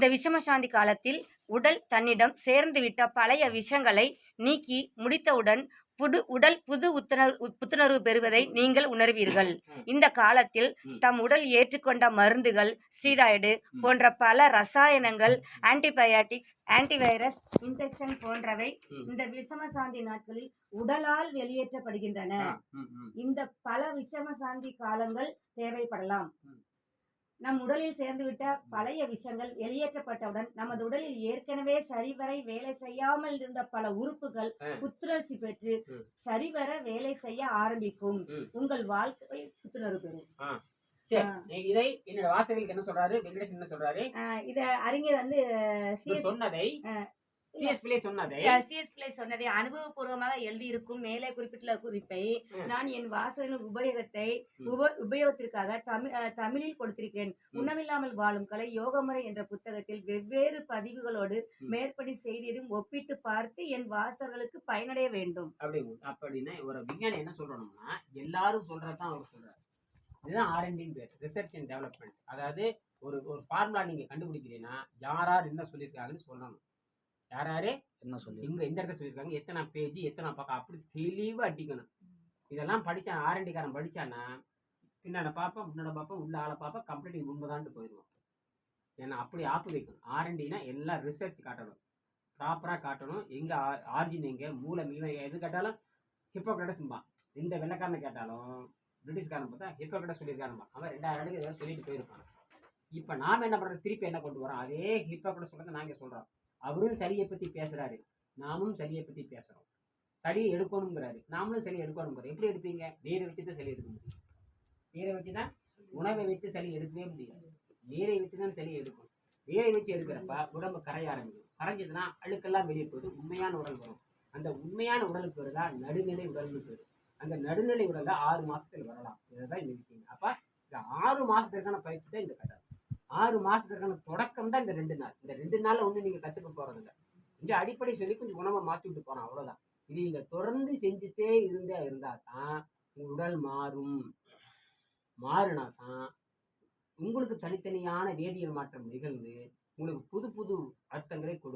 இந்த விஷமசாந்தி காலத்தில் உடல் தன்னிடம் சேர்ந்துவிட்ட பழைய விஷங்களை நீக்கி முடித்தவுடன் புது உடல் புது உத்துணர் புத்துணர்வு பெறுவதை நீங்கள் உணர்வீர்கள். இந்த காலத்தில். தம் உடல் ஏற்றுக்கொண்ட மருந்துகள் ஸ்டீராய்டு. போன்ற பல ரசாயனங்கள் ஆன்டிபயாட்டிக்ஸ் ஆன்டிவைரஸ் இன்ஜெக்ஷன் போன்றவை. இந்த விஷமசாந்தி நாட்களில் உடலால் வெளியேற்றப்படுகின்றன. இந்த பல விஷமசாந்தி காலங்கள் தேவைப்படலாம். நம் உடலில் சேர்ந்துவிட்ட பழைய விஷங்கள் வெளியேற்றப்பட்டவுடன் நமது உடலில் ஏற்கனவே சரிவரை வேலை செய்யாமல் இருந்த பல உறுப்புகள். புத்துணர்ச்சி பெற்று. சரிவர வேலை செய்ய ஆரம்பிக்கும். உங்கள் வாழ்க்கை புத்துணர்வு பெறும். இதை என்னோட வாசகர்களுக்கு என்ன சொல்றாரு? வெங்கடேஷ் என்ன சொல்றாரு? இத அறிஞர் வந்து சொன்னதை சொன்னதை. அனுபவபூர்வமாக எழுதியிருக்கும் மேலே குறிப்பிட்டுள்ள குறிப்பை. நான் என் வாசகரின் உபயோகத்தை உபயோகத்திற்காக தமிழில் கொடுத்திருக்கிறேன். உணவில்லாமல் வாழும் கலை யோகமுறை என்ற புத்தகத்தில் வெவ்வேறு பதிவுகளோடு. மேற்படி செய்தியதும் ஒப்பிட்டு பார்த்து என் வாசகர்களுக்கு பயனடைய வேண்டும். அப்படி அப்படின்னா ஒரு விஞ்ஞானி என்ன சொல்றோம்னா எல்லாரும் சொல்றதுதான் அவர் சொல்றாரு. இதுதான் ஆர்என்டின் பேர் ரிசர்ச் அண்ட் டெவலப்மெண்ட் அதாவது ஒரு ஒரு ஃபார்முலா நீங்க கண்டுபிடிக்கிறீங்கன்னா யார் யார் என்ன சொல்லியிருக்காங்கன்னு சொல்லணும். யார் யாரு என்ன சொல்லி? இங்க எந்த இடத்துல சொல்லியிருக்காங்க. எத்தனை பேஜ் எத்தனை பக்கம்? அப்படி தெளிவா அடிக்கணும். இதெல்லாம் படிச்சான் ஆர்என்டி காரன் படிச்சான்னா பின்னாடி பார்ப்போம் முன்னாடி பார்ப்போம் உள்ள ஆளை பார்ப்போம் கம்ப்ளீட் உண்மைதான்ட்டு போயிடுவோம். ஏன்னா அப்படி ஆப்பு வைக்கணும். ஆர்என்டினா எல்லாம் ரிசர்ச் காட்டணும். ப்ராப்பராக காட்டணும். எங்கே ஆர்ஜின் எங்கே? மூலம் எது கேட்டாலும் ஹிப்போக்ரட்டஸ்ம்பா எந்த வெள்ளைக்காரனை கேட்டாலும் பிரிட்டிஷ்காரன் பார்த்தா ஹிப்போக்ரட்டஸ் சொல்லியிருக்காரும்பா அவன் ரெண்டாயிரம் அடுக்கு ஏதோ சொல்லிட்டு போயிருப்பான். இப்போ நாம் என்ன பண்ணுறோம் திருப்பி என்ன கொண்டு வரோம் அதே ஹிப்போக்ரட்டஸ் சொல்கிறத நாங்கள் சொல்கிறோம் அவரும் சளியை பற்றி பேசுகிறாரு நாமும் சளியை பற்றி பேசுகிறோம் சளி எடுக்கணுங்கிறாரு நாமளும் சளி எடுக்கணுங்கிறோம் எப்படி எடுப்பீங்க? நீரை வச்சு தான் சளி எடுக்க முடியும். நீரை வச்சு தான் உணவை வைத்து சளி எடுக்கவே முடியாது. நீரை வச்சு தான் சளி எடுக்கணும் நீரை வச்சு எடுக்கிறப்ப உடம்பு கரைய ஆரம்பிக்கும். கரைஞ்சதுன்னா அழுக்கெல்லாம் வெளியே போது உண்மையான உடல் வரும். அந்த உண்மையான உடலுக்கு பேர் தான் நடுநிலை உடல்னு பேர். அந்த நடுநிலை உடல் தான் ஆறு மாதத்தில் வரலாம். இதுதான் இந்த விஷயம். அப்ப இந்த ஆறு மாசத்திற்கான பயிற்சி தான் இந்த கதை. ஆறு மாசத்துக்கான தொடக்கம் தான் இந்த ரெண்டு நாள். இந்த ரெண்டு நாள்ல ஒண்ணு நீங்க கத்துக்க போறது கொஞ்சம் அடிப்படை சொல்லி கொஞ்சம் உணவை மாத்தி விட்டு போறோம் அவ்வளவுதான். இது நீங்க தொடர்ந்து செஞ்சுட்டே இருந்தே இருந்தா தான் உடல் மாறும். மாறினா தான் உங்களுக்கு தனித்தனியான வேதியியல் மாற்றம் நிகழ்ந்து உங்களுக்கு புது புது அர்த்தங்களை கொடுக்கும்